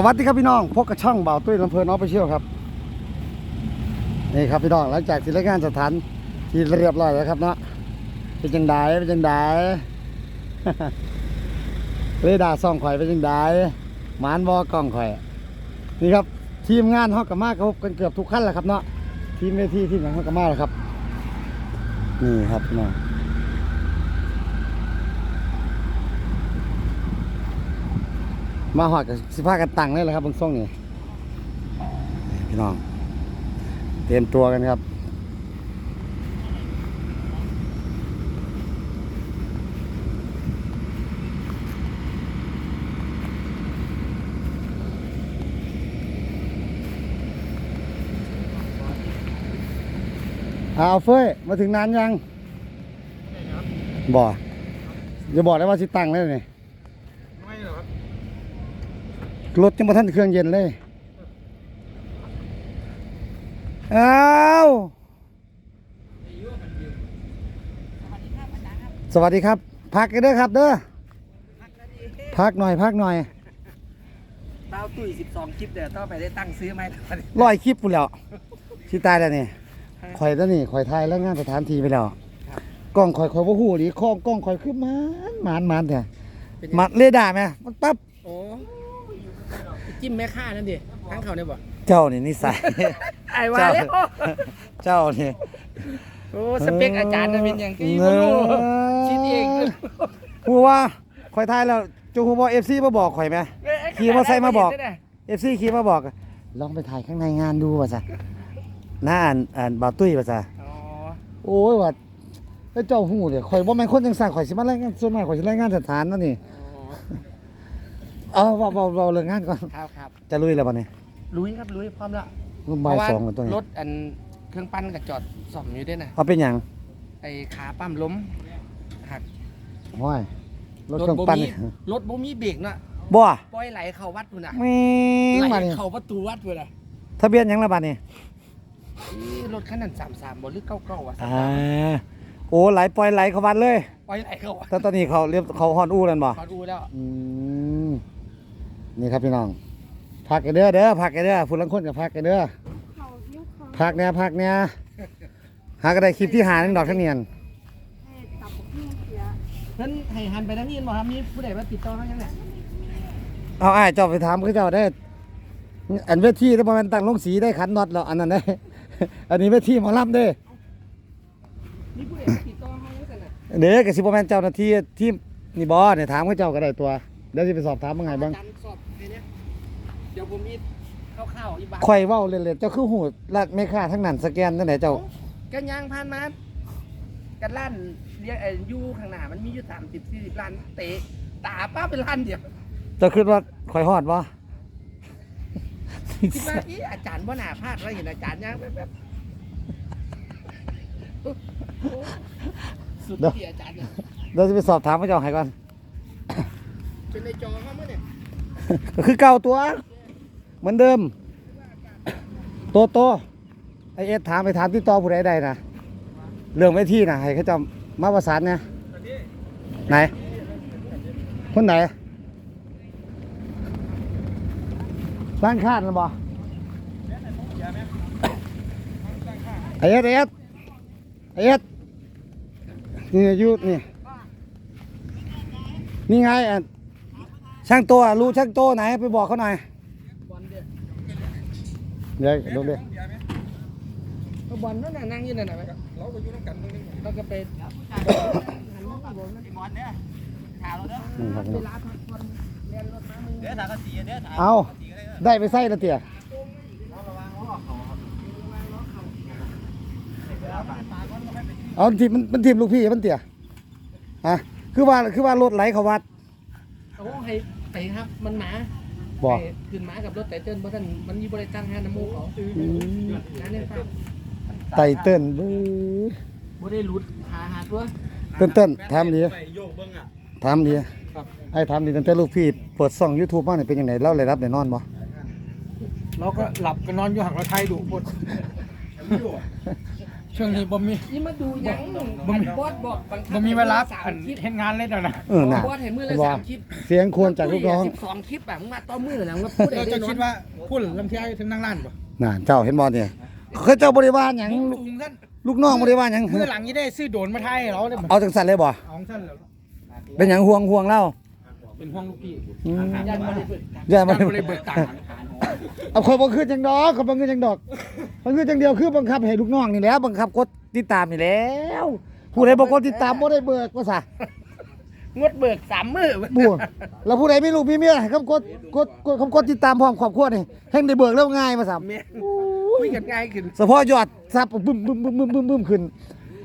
สวัสดีครับพี่น้องพบกับช่องบ่าวตุ้ยลำเพลินน้องไปเชี่ยวครับนี่ครับพี่น้องหลังจากที่รายงานสถานที่เรียบร้อยแล้วครับเนาะเป็นจังไดเป็นจังไดเรดาร์ส่องข่อยเป็นจังไดหมานบอกล้องข่อยนี่ครับทีมงานฮอกกับมากครับกันเกือบทุกขั้นแหละครับเนาะทีมเวทีทีมงานฮอกกับมากแล้วครับนี่ครับพี่น้อง มาหอดกับสิพากันตังเลยแหละครับบางส่งนี่พี่น้อง เตรียมตัวกันครับเอาเฟ้ยมาถึงนานยังบ่อย่าบอกได้ว่าสิตังเลยนี่ ไม่หรอครับ รถยังมาทันเครื่องเย็นเลยอ้าวสวัสดีครับ พักกันเด้อครับเด้อพักหน่อย พักหน่อยดาวตุ้ย12 คลิปเดี๋ยวต้องไปได้ตั้งซื้อไหมร้อยคลิปปุ่นแล้วสิตายแล้วนี่ข่อยแล้วนี่ข่อยทายแล้วงานสถานที่ไปแล้วกล้องข่อยข่อยว่าหูหรือข้องกล้องข่อยคือมันมันมันแท้มันเรดาร์ไหมมันปั๊บโอ้ จิ้มแม่ค่านั่นดิทั้งเขาเนี่ยบ่เจ้านี่นิสัย ไอ้ว่าแล้วเจ้านี่โอ้สเปคอาจารย์น่ะเป็นอย่างที่บ่รู้คิดเองกูว่าข่อยทายแล้วจูฮูบอเอฟซีมาบอกข่อยไหม ขี่มอเตอร์ไซค์มาบอกเอฟซีคีมาบอก ลองไปถ่ายข้างในงานดูว่าซะหน้าอ่านอ่านบ่าวตุ้ยว่าซะอ๋อโอ้ยว่าแล้วเจ้าหูเนี่ยข่อยว่าแม่นคนจังสั่งข่อยสิมารายงานส่วนมากข่อยสิรายงานสถานนั่นนี่ เอาเว้าเว้าเว้าเรื่องงานก่อน ครับครับจะลุยแล้วบ่เนี่ยลุยครับลุยพร้อมแล้วบ่ายสองกันตัวนี้รถอันเครื่องปั้นกับจอดซ่อมอยู่ด้วยนะเอาเป็นหยังไอ้ขาปั๊มล้มหักห้อยรถเครื่องปั้นบ่มีรถบ่มีเบรกเนาะบ่ปล่อยไหลเข้าวัดพุ่นน่ะแม่งไหลมานี่เข้าประตูวัดพุ่นน่ะทะเบียนหยังละบัดนี่อีรถคันนั้น33บ่หรือ99อะอ่าโอ้ไหลปล่อยไหลเข้าวัดเลยปล่อยไหลเข้าวัดแต่ตอนนี้เขาเรียบเขาฮอนอู้แล้วบ่ขอดูแล้วอืม นี่ครับพี่น้องพักกันเด้อเด้อพักกันเด้อผู้ลังคนกับพักกันเด้อพักเนี่ยพักเนี่ยหากระไดคลิปที่หาหนึ่งดอกทั้งเนียนเพิ่นให้หันไปทางนี้บ่ครับมีผู้ใดมาติดต่อเฮายังไงเอาอ้ายเจ้าไปถามเขาเจ้าได้ อันเวทีได้ประมาณตั้งลงสีได้ขันน็อตแล้วอันนั้นได้อันนี้เวทีหมอลำเด้อมีผู้ใดมาติดต่อเฮาจังซั่นน่ะเด้อกับสิประมาณเจ้าหน้าที่ที่นี่บอเนี่ยถามเขาเจ้าก็ได้ตัวเดี๋ยวจะไปสอบถามว่าไงบ้าง อจรย์สอบให้เนี่ยเดี๋ยวผมมีคร่าวๆอีกบาทข่อยเว้าเล่นๆเจ้าคือหูลัดไม่ค่าทั้งนั้นสแกนตั้งไหนเจ้า กันยางผ่านมากันล้านเรียกไอ้อยู่ข้างหน้ามันมีอยู่30 40ล้านเตะตาป้าเป็นล้านเดียวเจ้าคิดว่าข่อยฮอดบ่ คิดว่าอีอาจารย์บ่น่าพลาดว่าเห็นอาจารย์ย่างแบบสุดที่อาจารย์เนี่ยเดี๋ยวจะไปสอบถามเขาเจ้าให้ก่อนเป็นในจอเขาเมื่อเนี่ย ก็คือเก่าตัว เหมือนเดิม โตโตไอเอสถามไปถามที่ต่อผู้ใดใดนะเรื่องไว้ที่นะให้เขาจะมาประสานเนี่ยไหน คนไหนบ้านคาดนะบอไอเอสไอเอสไอเอสนี่ยุนี่ นี่ไงอะ ช่างโตอะรู้ช่างโตไหนไปบอกเขาหน่อยบอลเดียวเดี๋ยวลงดิเอาบอลนั่นน่ะนั่งอยู่นั่นน่ะไหมเราก็อยู่น้ำกันตรงนี้เราก็ไปหันมาบอลนั่นบอลเนี่ยถามเราเด้ออืมครับเวลาพักผ่อนเรียนรถมามึงเดี๋ยวถามกสีเดี๋ยวถามเอาได้ไปใส่ละเตี่ยเอาทีมมันมันทีมลูกพี่มันเตี่ยอะคือว่าคือว่ารถไหลเขาวัดโอ้ให้ ไปครับมันหมาบอกให้ขึ้นหมากับรถไตเติ้ลเพราะท่านมันมีบริการงานน้ำมูกเขานั่นเองครับไตเติ้ลบื้อบ่ได้หลุดหาหาตัวเติ้นเติ้นถามดีไปโยกเบิ้งอะ ถามดีครับ ไอ้ถามดีตั้งแต่ลูกพี่เปิดช่อง YouTube มาเนี่ยเป็นยังไงเล่าเลยรับได้นอนบ่เราก็หลับกันนอนอยู่ห่างเราไทยดุหมด ช่วงนี้บ่มีนี่มาดูหยังบ่มีบอสบอกบังคับบ่มีเวลาสาอันมคลิปเฮ็ดงานเลยเดี๋ยวนะเออน่ะบอสเห็นมือละบอสากมคลิปเสียงควรจากลูกน้องสิบสองคลิปแบบมึงมาต่อมือแล้วมึงพูดเราได้จะแน่นอคินดว่าพูดลำเที่ยถึงนั่งร้านบ่น่ะเจ้าเห็นบอลเนี่ยเคยเจ้าบริวารหยังสูลูกงท่านลูกน้องบริวารหยังเมื่อหลังนี้ได้ซื้อโดรนมาถ่ายให้เราเลยบ่เอาจังสันเลยบ่เอาของท่านแล้วเป็นหยังห่วงห่วงเล่า เป็นห้องลูกพี่อืมยันมาได้เปิดอย่ามาท่านบ่ได้เบิกตังค์เอาคนบ่ขึ้นจังดอกคนบ่ขึ้นจังดอกมันขึ้นจังเดียวคือบังคับให้ลูกน้องนี่แหล้ว บังคับกดติดตามนี่แหล้วผู้ใดบ่กดติดตามบ่ได้เบิกว่าซะงดเบิกสามมือบูแล้วผู้ใดมีลูกมีเมียให้คำกดกดกดคำกดติดตามพร้อมครอบครัวนี่แห่งได้เบิกแล้วง่ายมาซะแม่งคุยกันง่ายขึ้น เฉพาะยอดทรัพย์บึ้มบึ้มบึ้มบึ้มบึ้มบึ้มขึ้น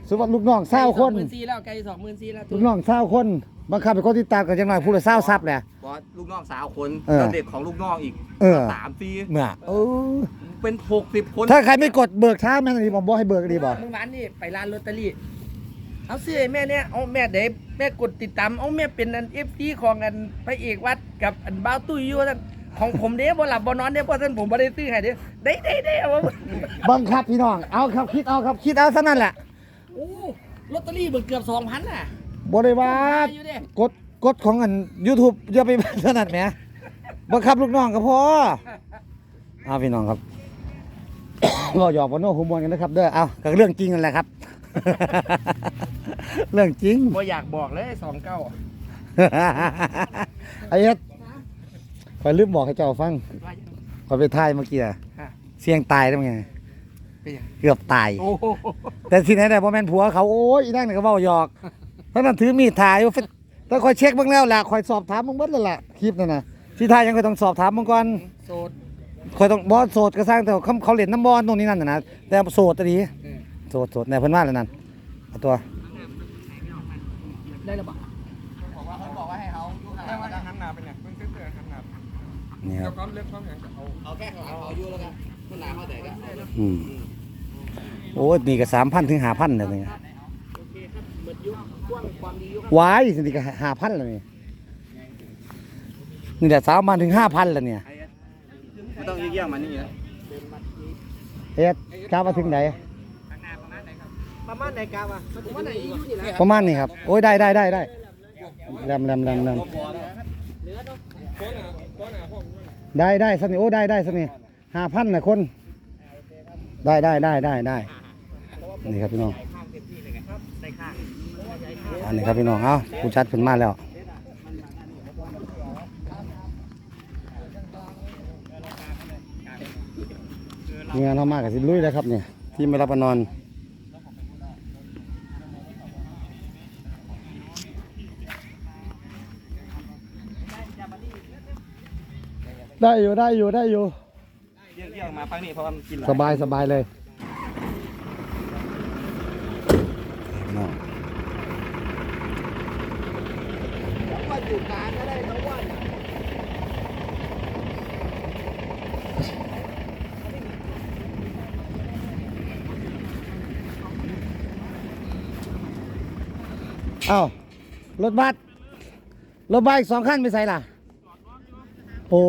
สมมุติลูกน้อง20คนหมื่นสี่แล้วไกลสองหมื่นสี่แล้วลูกน้อง20คนบังคับให้กดติดตามกันจังหน่อยผู้ละ20ทรัพย์แหละ บอสลูกน้องสาวคนเออ แล้วเด็กของลูกน้องอีกเออสามปีเมื่อเออเป็นหกสิบคนถ้าใครไม่กดเบิกช้าแม่นดีบ่บ่ให้เบิกดีบ่เมื่อวานนี่ไปร้านลอตเตอรี่เอาซื้อให้แม่เนี่ยเอาแม่เด็แม่กดติดตามเอาแม่เป็นอันเอฟซีของอันพระเอกวัดกับอันบ้าวตุ้ยอยู่ท่านของผมเด้บ่หลับบ่นอนเด้เพราะท่านผมบ่ได้ซื้อให้เด้ได้ได้ได้เอามาบังคับพี่น้องเอาครับคิดเอาครับคิดเอาซะนั่นแหละ โอ้ลอตเตอรี่เบิกเกือบสองพันน่ะบ่ได้ว่าอยู่เด้กดกดของอัน YouTube อย่าไปถนัดแหมบังคับลูกน้องก็พอเอาพี่น้องครับก็หยอกบ่โน้คุมมวนกันนะครับเด้อเอาก็เรื่องจริงนั่นแหละครับ เรื่องจริงบ่อยากบอกเลยสองเก้าไอ้เฮ็ดคอยลืมบอกให้เจ้าฟังคอยไปถ่ายเมื่อกี้อะเสียงตายได้ไง เป็นหยังเกือบตาย โอ้โหแต่ที่ไหนได้บ่แม่นผัวเขาโอ้ยอีนั่นนี่ก็เว้าหยอกทั้งนั้นถือมีดถ่ายอยู่แต่คอยเช็คเบิ่งแล้วล่ะคอยสอบถามมึงเบิดแล้วล่ะคลิปนั่นน่ะที่ถ่ายยังคอยต้องสอบถามมึงก่อนโสดคอยต้องบ่โสดก็สร้างแต่เขาเขาเล่นน้ำบอลตรงนี้นั่นน่ะนะแต่โสดอะดีเออโสดโสดแน่เพิ่นว่าแล้วนั่นเอาตัวได้แล้วบ่บอกว่าเขาบอกว่าให้เขาลูกแต่ว่าหันหน้าเป็นเนี่ยเพิ่นซื้อๆหันหน้านี่คแล้รัวบก็เลือกความหยังก็เอาเอาแค่ของเขาอยู่แล้วกัน อืมโอ้นี่ก็สามพันถึงห้าพันเลยนี่วายสินี่ก็ห้าพันเลยนี่นี่แหละสามพันถึงห้าพันเลยเนี่ยไม่ต้องเยี่ยมมันนี่นะเอ๊ะกามาถึงไหนประมาณไหนกาวะประมาณนี้ครับ โอ้ยได้ได้ได้ได้แรมแรมแรมแรมได้ได้สันี่โอ้ได้ได้สันี่ ห้าพันนะคน ได้ได้ได้ได้ได้นี่ครับพี่น้องอันนี้ครับพี่น้องเอาผู้ชัดขึ้นมาแล้วมีงานเข้ามากับสิลุยแล้วครับเนี่ยที่ไม่รับประนอนได้อยู่ได้อยู่ได้อยู่ เยี่ยงๆมาพักนี้เพราะว่ามันกินหลายสบายสบายเลยน้องว่าอยู่กลางก็ได้ทั้งวันเอ้ารถบัสรถบัสอีกสองคันไปใส่ล่ะ โอ้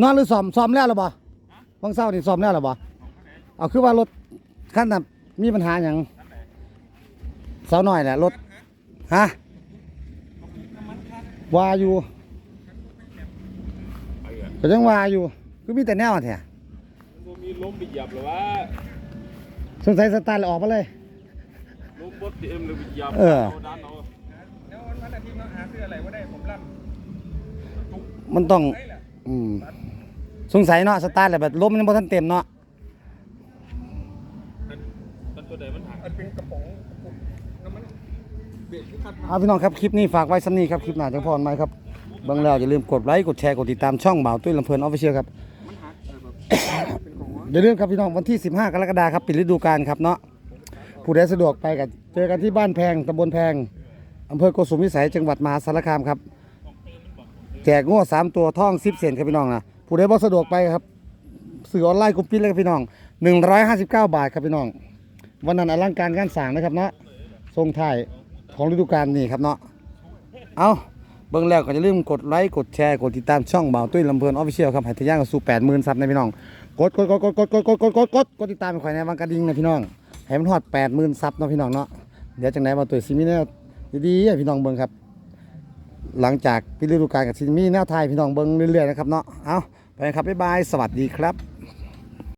นอนหรือซ่อมซ่อมแล้วหรือบ่บางเศร้านี่ซ่อมแล้วหรือบ่เอาคือว่ารถคันน่ะมีปัญหาอย่างเสาหน่อยแหละรถฮะวาอยู่ก็ยังวาอยู่คือมีแต่แนวแท้บ่มีลมไปเหยียบหรือว่าสงสัยสตาร์ทแล้วออกมาเลยลมบ่เต็มเลยไปเหยียบเออาดันเอาแล้ววันอาทิตย์เนาะหาซื้ออะไรบ่ได้ผมลั่นมันต้อง อืมสงสัยเนาะสตาร์ทแล้วแบบลมมันบ่ทันเต็มเนาะมันตัวใดมันหักมันเป็นกระป๋องน้ำมันเบรกที่คัดเอาพี่น้องครับคลิปนี้ฝากไว้สำนี้ครับคลิปหน้าจังพรไหมครับเบางแล้วอย่าลืมกดไลค์กดแชร์กดติดตามช่องบ่าวตุ้ยลำเพลินออฟฟิเชียลครับมันหักเออแบบเป็นของว่าอย่าลืมครับพี่น้องวันที่ 15 กรกฎาคมครับปิดฤดูกาลครับเนาะผู้ใดสะดวกไปกันเจอกันที่บ้านแพงตำบลแพงอำเภอโกสุมวิสัยจังหวัดมหาสารคามครับ แจกงวดสามตัวท่อง10เซนครับพี่น้องนะผู้ใดบ่สะดวกไปครับสื่อออนไลน์กลุ่มปิดเลยครับพี่น้อง159บเก้าบาทครับพี่น้อง วันนั้นอลังการงานสร้างนะครับเนาะทรงถ่ายของฤดูกาลนี่ครับเนาะเอาเบิ่งแล้วก็อย่าลืมกดไลค์กดแชร์กดติดตามช่องเบาตุ้ยลำเพลินออฟฟิเชียลครับให้ทะยานกับสู่80,000ซับนะพี่น้องกดกดกดกดกดกดกดกดกดกดกดติดตามไปข่อยในวังกระดิ่งนะพี่น้องให้มันฮอด80,000ซับเนาะพี่น้องเนาะเดี๋ยวจังไดมาตัวซิมีแนวดีๆพี่น้องเบิ่งครับ หลังจากปิฤดูกาลกับซิมีแนวไทยพี่น้องเบิ้งเรื่อยๆนะครับเนาะเอาไปครับบ๊ายบายสวัสดีครับ